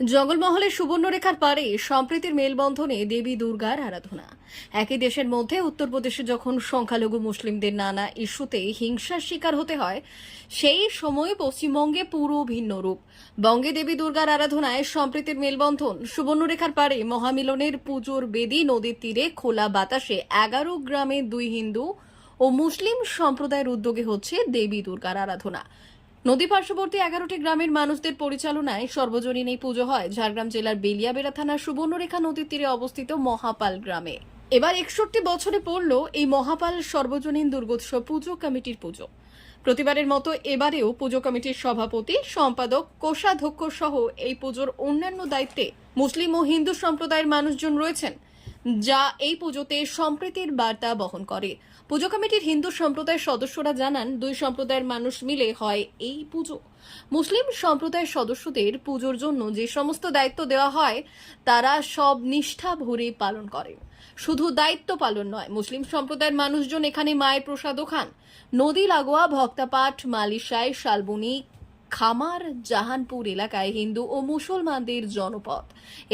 জঙ্গলমহলের সুবর্ণরেখার পারে সম্প্রীতির মেলবন্ধনে দেবী দুর্গার আরাধনা। একই দেশের মধ্যে উত্তরপ্রদেশে যখন সংখ্যালঘু মুসলিমদের নানা ইস্যুতে হিংসার শিকার হতে হয়, সেই সময় পশ্চিমবঙ্গে পুরো ভিন্ন রূপ। বঙ্গে দেবী দুর্গার আরাধনায় সম্প্রীতির মেলবন্ধন সুবর্ণরেখার পারে মহামিলনের পুজোর বেদি নদীর তীরে খোলা বাতাসে এগারো গ্রামে দুই হিন্দু ও মুসলিম সম্প্রদায়ের উদ্যোগে হচ্ছে দেবী দুর্গার আরাধনা। নদী পার্শ্ববর্তী এগারোটি গ্রামের মানুষদের পরিচালনায় সর্বজনীন এই পুজো হয়। ঝাড়গ্রাম জেলার বেলিয়াবেড়া থানার সুবর্ণরেখা নদীর তীরে অবস্থিত মহাপাল গ্রামে। এবার একষট্টি বছরে পড়ল এই মহাপাল সর্বজনীন দুর্গোৎসব পুজো কমিটির পুজো। প্রতিবারের মতো এবারেও পুজো কমিটির সভাপতি, সম্পাদক, কোষাধ্যক্ষ সহ এই পুজোর অন্যান্য দায়িত্বে মুসলিম ও হিন্দু সম্প্রদায়ের মানুষজন রয়েছেন। যা এই পুজোতে সম্প্রীতির বার্তা বহন করে। পুজো কমিটির হিন্দু সম্প্রদায়ের সদস্যরা জানান, দুই সম্প্রদায়ের মানুষ মিলে হয় এই পুজো। মুসলিম সম্প্রদায়ের সদস্যদের পুজোর জন্য যে সমস্ত দায়িত্ব দেওয়া হয়, তারা সব নিষ্ঠা ভরে পালন করেন শুধু দায়িত্ব পালন নয়, মুসলিম সম্প্রদায়ের মানুষজন এখানে মায়ের প্রসাদও খান। নদী লাগোয়া, ভক্তাপাঠ, মালিশায়, শালবনি খামার, জাহানপুর এলাকায় হিন্দু ও মুসলমানদের জনপদ।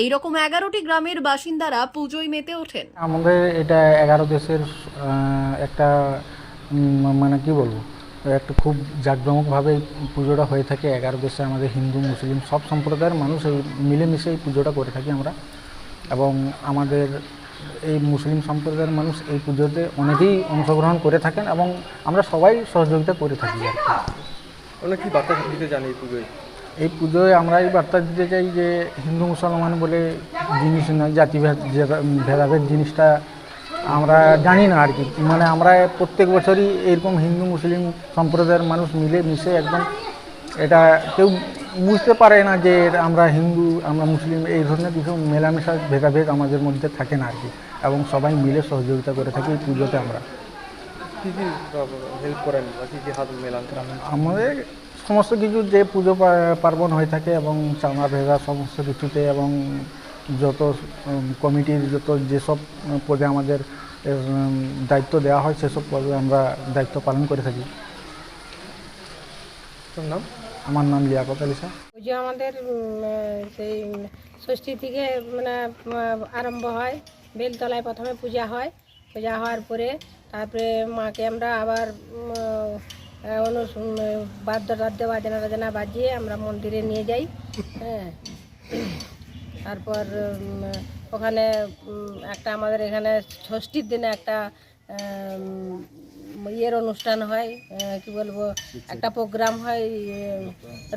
এই রকম এগারোটি গ্রামের বাসিন্দারা পুজোয় মেতে ওঠেন। আমাদের এটা এগারো দেশের একটা মানে কি বলব, একটা খুব জাঁকজমকভাবে পুজোটা হয়ে থাকে। এগারো দেশে আমাদের হিন্দু, মুসলিম সব সম্প্রদায়ের মানুষ এই মিলেমিশে এই পুজোটা করে থাকি আমরা। এবং আমাদের এই মুসলিম সম্প্রদায়ের মানুষ এই পুজোতে অনেকেই অংশগ্রহণ করে থাকেন এবং আমরা সবাই সহযোগিতা করে থাকি। কি। বার্তা দিতে এই পুজোয়? এই পুজোয় আমরা এই বার্তা দিতে চাই যে হিন্দু মুসলমান বলে জিনিস নয় জাতিভেদ ভেদাভেদ জিনিসটা আমরা জানি না আর কি। মানে আমরা প্রত্যেক বছরই এরকম হিন্দু, মুসলিম সম্প্রদায়ের মানুষ মিলে মিশে একদম এটা কেউ বুঝতে পারে না যে আমরা হিন্দু, আমরা মুসলিম, এই ধরনের কিছু মেলামেশা, ভেদাভেদ আমাদের মধ্যে থাকে না আর কি। এবং সবাই মিলে সহযোগিতা করে থাকি এই পুজোতে আমরা। কি কি হেল্প করেন বা কি কি হাত মেলান? আমাদের সমস্ত কিছু যে পুজো পার্বণ হয়ে থাকে এবং চাঁদা ভেজা সমস্ত কিছুতে এবং যত কমিটির যত যেসব পদে আমাদের দায়িত্ব দেওয়া হয় সেসব পদে আমরা দায়িত্ব পালন করে থাকি। তোর নাম? আমার নাম লিয়াকত আলী শাহ। পুজো আমাদের সেই ষষ্ঠী থেকে মানে আরম্ভ হয়। বেলতলায় প্রথমে পূজা হয়। পূজা হওয়ার পরে তারপরে মাকে আমরা আবার বাদ্য টাদ্য বাজনা টাজনা বাজিয়ে আমরা মন্দিরে নিয়ে যাই হ্যাঁ। তারপর ওখানে একটা আমাদের এখানে ষষ্ঠীর দিনে একটা ইয়ের অনুষ্ঠান হয় কি বলব, একটা প্রোগ্রাম হয়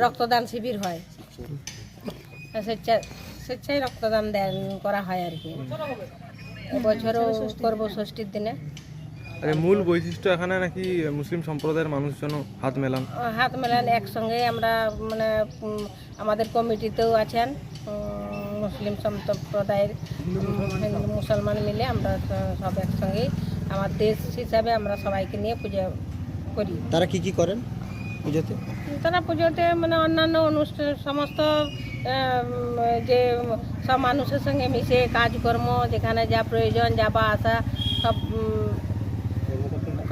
রক্তদান শিবির হয়। স্বেচ্ছা স্বেচ্ছায় রক্তদান দেন করা হয় আর কি। এবছরও করব ষষ্ঠীর দিনে। মূল বৈশিষ্ট্য এখানে নাকি মুসলিম সম্প্রদায়ের মানুষজন হাত মেলান। হাত মেলান একসঙ্গে আমরা মানে আমাদের কমিটিতেও আছেন মুসলিম সম্প্রদায়ের হিন্দু মুসলমান মিলে আমরা সব একসঙ্গেই আমার দেশ হিসাবে আমরা সবাইকে নিয়ে পুজো করি। তারা কি কি করেন পুজোতে? তারা পুজোতে মানে অন্যান্য অনুষ্ঠান সমস্ত যে সব মানুষের সঙ্গে মিশে কাজকর্ম যেখানে যা প্রয়োজন যা যাবা আসা সব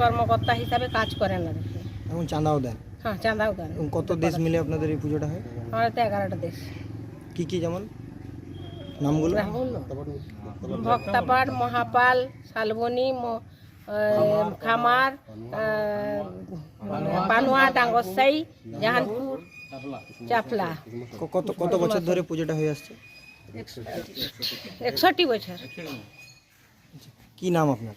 কর্মকর্তা হিসাবে কাজ করেন আর কি এবং চাঁদাও দেন? হ্যাঁ চাঁদাও দেন। কত দেশ মিলে আপনাদের এই পুজোটা হয়? আমাদের তো এগারোটা দেশ। কি কি যেমন? নামগুলো? ভক্তাপাড় মহাপাল শালবনী খামার পানুয়া ডাঙ্গসাই জাহানপুর চাপলা। কত কত বছর ধরে পুজোটা হয়ে আসছে? একষট্টি বছর। কি নাম আপনার?